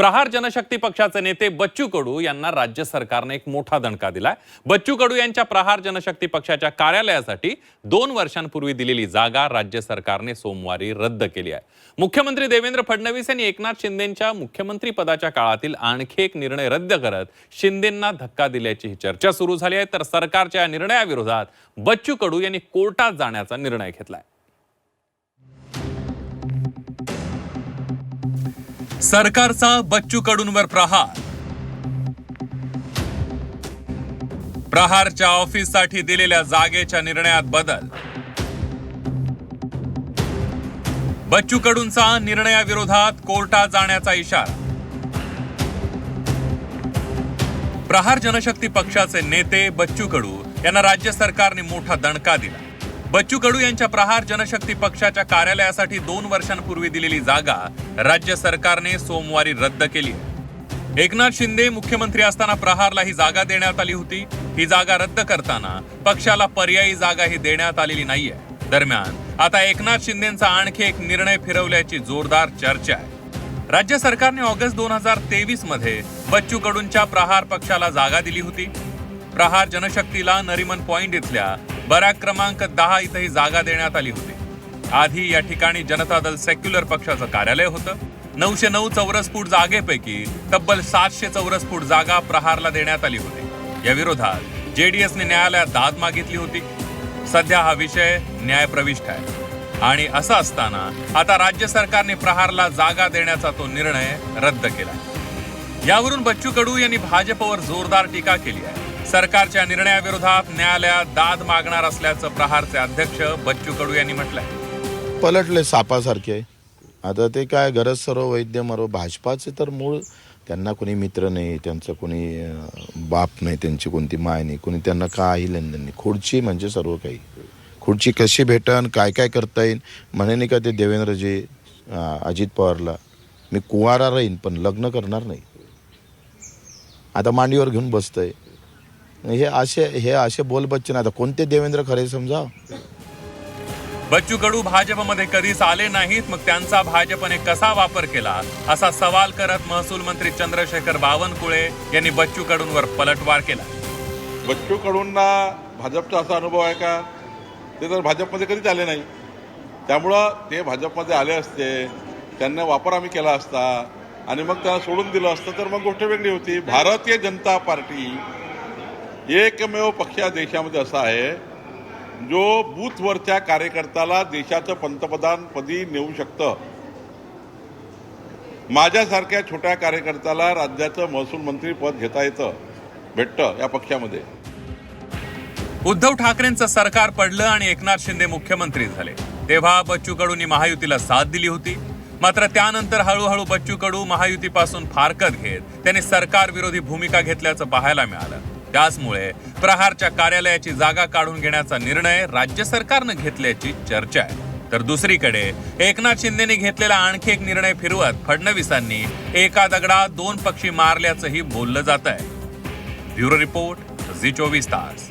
प्रहार जनशक्ती पक्षाचे नेते बच्चू कडू यांना राज्य सरकारने एक मोठा दणका दिलाय. बच्चू कडू यांच्या प्रहार जनशक्ती पक्षाच्या कार्यालयासाठी दोन वर्षांपूर्वी दिलेली जागा राज्य सरकारने सोमवारी रद्द केली आहे. मुख्यमंत्री देवेंद्र फडणवीस यांनी एकनाथ शिंदेच्या मुख्यमंत्री पदाच्या काळातील आणखी एक निर्णय रद्द करत शिंदेंना धक्का दिल्याची ही चर्चा सुरू झाली आहे. तर सरकारच्या या निर्णयाविरोधात बच्चू कडू यांनी कोर्टात जाण्याचा निर्णय घेतलाय. सरकारचा बच्चू कडूंवर प्रहार. प्रहारच्या ऑफिससाठी दिलेल्या जागेच्या निर्णयात बदल. बच्चू कडूंचा निर्णयाविरोधात कोर्टात जाण्याचा इशारा. प्रहार जनशक्ती पक्षाचे नेते बच्चू कडू यांना राज्य सरकारने मोठा दणका दिला. बच्चू कडू यांच्या प्रहार जनशक्ती पक्षाच्या कार्यालयासाठी दोन वर्षांपूर्वी दिलेली जागा राज्य सरकारने सोमवारी रद्द केली. एकनाथ शिंदे मुख्यमंत्री असताना प्रहारला ही जागा देण्यात आली होती. ही जागा रद्द करताना पक्षाला पर्यायी जागा ही देण्यात आलेली नाहीये. दरम्यान आता एकनाथ शिंदेचा आणखी एक निर्णय फिरवल्याची जोरदार चर्चा आहे. राज्य सरकारने ऑगस्ट दोन हजार तेवीसमध्ये बच्चू कडूंच्या प्रहार पक्षाला जागा दिली होती. प्रहार जनशक्तीला नरिमन पॉइंट इथल्या बराक क्रमांक दहा इथं ही जागा देण्यात आली होती. आधी या ठिकाणी जनता दल सेक्युलर पक्षाचं कार्यालय होतं. नऊशे नऊ चौरस फूट जागेपैकी तब्बल सातशे चौरस फूट जागा प्रहारला देण्यात आली होती. या विरोधात जेडीएसने न्यायालयात दाद मागितली होती. सध्या हा विषय न्यायप्रविष्ट आहे. आणि असं असताना आता राज्य सरकारने प्रहारला जागा देण्याचा तो निर्णय रद्द केला. यावरून बच्चू कडू यांनी भाजपवर जोरदार टीका केली आहे. सरकारच्या निर्णयाविरोधात न्यायालयात दाद मागणार असल्याचं प्रहारचे अध्यक्ष बच्चू कडू यांनी म्हटलंय. पलटले सापासारखे. आता ते काय गरज सर्व वैद्य मरो भाजपाचे तर मूळ त्यांना कोणी मित्र नाही त्यांचं कोणी बाप नाही त्यांची कोणती माय नाही कोणी त्यांना काही लेनदेन नाही. खुर्ची म्हणजे सर्व काही. खुर्ची कशी भेटन काय काय करता येईल? म्हणे नाही का ते देवेंद्रजी अजित पवारला. मी कुवारा राहीन पण लग्न करणार नाही. आता मांडीवर घेऊन बसतंय. हे असे हे असे बोल बच्चन आता कोणते देवेंद्र खरे समजा बच्चू कडू भाजपमध्ये कधीच आले नाहीत मग त्यांचा भाजपने कसा वापर केला? असा सवाल करत महसूल मंत्री चंद्रशेखर बावनकुळे यांनी बच्चू कडूंवर पलटवार केला. बच्चू कडूंना भाजपचा असा अनुभव आहे का? ते तर भाजपमध्ये कधीच आले नाही. त्यामुळं ते भाजपमध्ये आले असते त्यांना वापर आम्ही केला असता आणि मग त्यांना सोडून दिलं असतं तर मग गोष्ट वेगळी होती. भारतीय जनता पार्टी एकमेव पक्ष या देशामध्ये असा आहे जो बूथवरच्या कार्यकर्त्याला देशाचं पंतप्रधानपदी नेऊ शकतं. माझ्यासारख्या छोट्या कार्यकर्त्याला राज्याचं महसूल मंत्री पद घेता येतं भेटतं या पक्षामध्ये. उद्धव ठाकरेंचं सरकार पडलं आणि एकनाथ शिंदे मुख्यमंत्री झाले. तेव्हा बच्चू कडूंनी महायुतीला साथ दिली होती. मात्र त्यानंतर हळूहळू बच्चू कडू महायुतीपासून फारकत घेत त्यांनी सरकार विरोधी भूमिका घेतल्याचं पाहायला मिळालं. त्याचमुळे प्रहारच्या कार्यालयाची जागा काढून घेण्याचा निर्णय राज्य सरकारनं घेतल्याची चर्चा आहे. तर दुसरीकडे एकनाथ शिंदेने घेतलेला आणखी एक निर्णय फिरवत फडणवीसांनी एका दगडात दोन पक्षी मारल्याचंही बोललं जात आहे ब्युरो रिपोर्ट झी चोवीस तास.